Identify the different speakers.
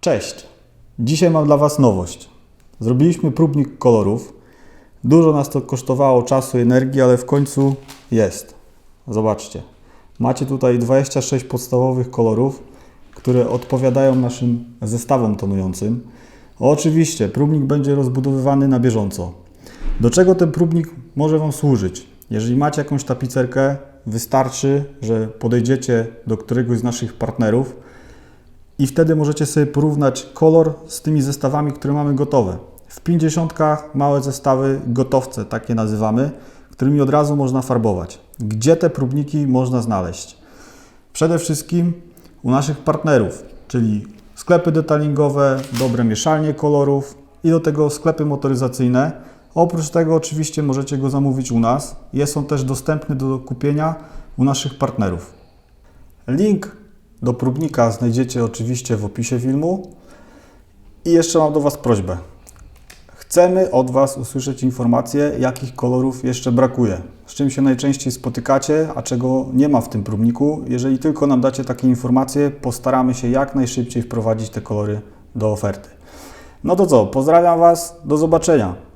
Speaker 1: Cześć! Dzisiaj mam dla Was nowość. Zrobiliśmy próbnik kolorów. Dużo nas to kosztowało czasu energii, ale w końcu jest. Zobaczcie. Macie tutaj 26 podstawowych kolorów, które odpowiadają naszym zestawom tonującym. Oczywiście, próbnik będzie rozbudowywany na bieżąco. Do czego ten próbnik może Wam służyć? Jeżeli macie jakąś tapicerkę, wystarczy, że podejdziecie do któregoś z naszych partnerów i wtedy możecie sobie porównać kolor z tymi zestawami, które mamy gotowe. W 50 małe zestawy gotowce, takie nazywamy, którymi od razu można farbować. Gdzie te próbniki można znaleźć? Przede wszystkim u naszych partnerów, czyli sklepy detailingowe, dobre mieszalnie kolorów i do tego sklepy motoryzacyjne. Oprócz tego oczywiście możecie go zamówić u nas. Jest on też dostępny do kupienia u naszych partnerów. Link do próbnika znajdziecie oczywiście w opisie filmu. I jeszcze mam do Was prośbę. Chcemy od Was usłyszeć informacje, jakich kolorów jeszcze brakuje, z czym się najczęściej spotykacie, a czego nie ma w tym próbniku. Jeżeli tylko nam dacie takie informacje, postaramy się jak najszybciej wprowadzić te kolory do oferty. No to co, pozdrawiam Was, do zobaczenia.